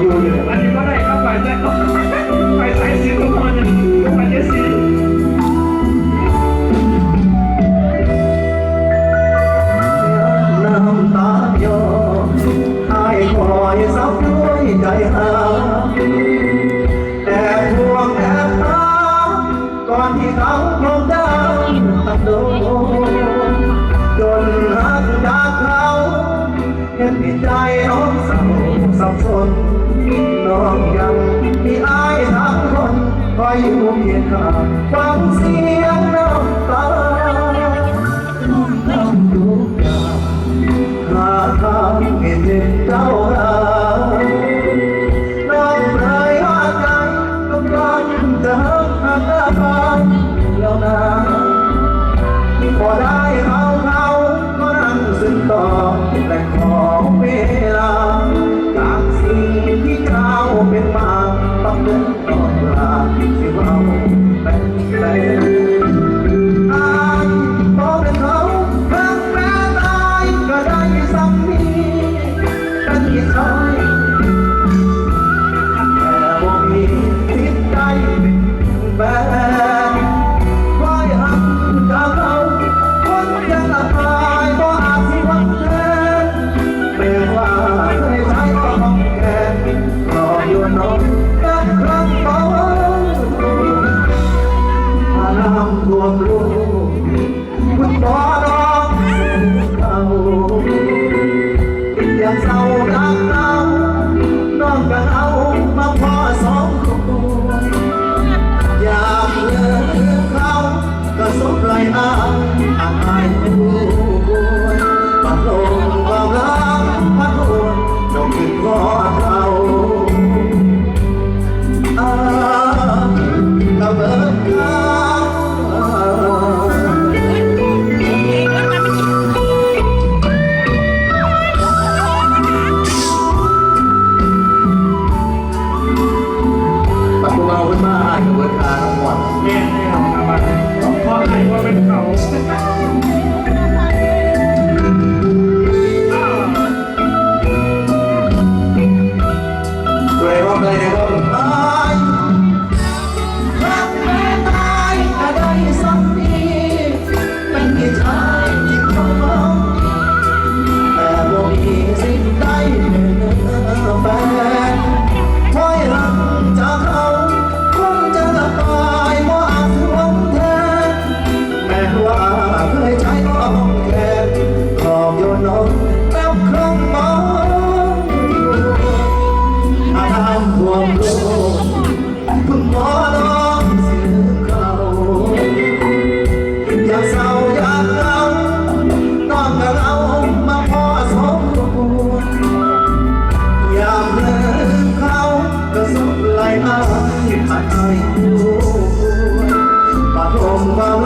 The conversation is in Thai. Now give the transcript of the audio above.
อยู่อยู่อันนี้ก็ได้ครับไปได้ ฟังเสียงน้ำตาทำทุกอยางหาทางให้เด็กเจ้าราน้ำลายหาใจต้องกาหาางแล้วนะ Subhanahu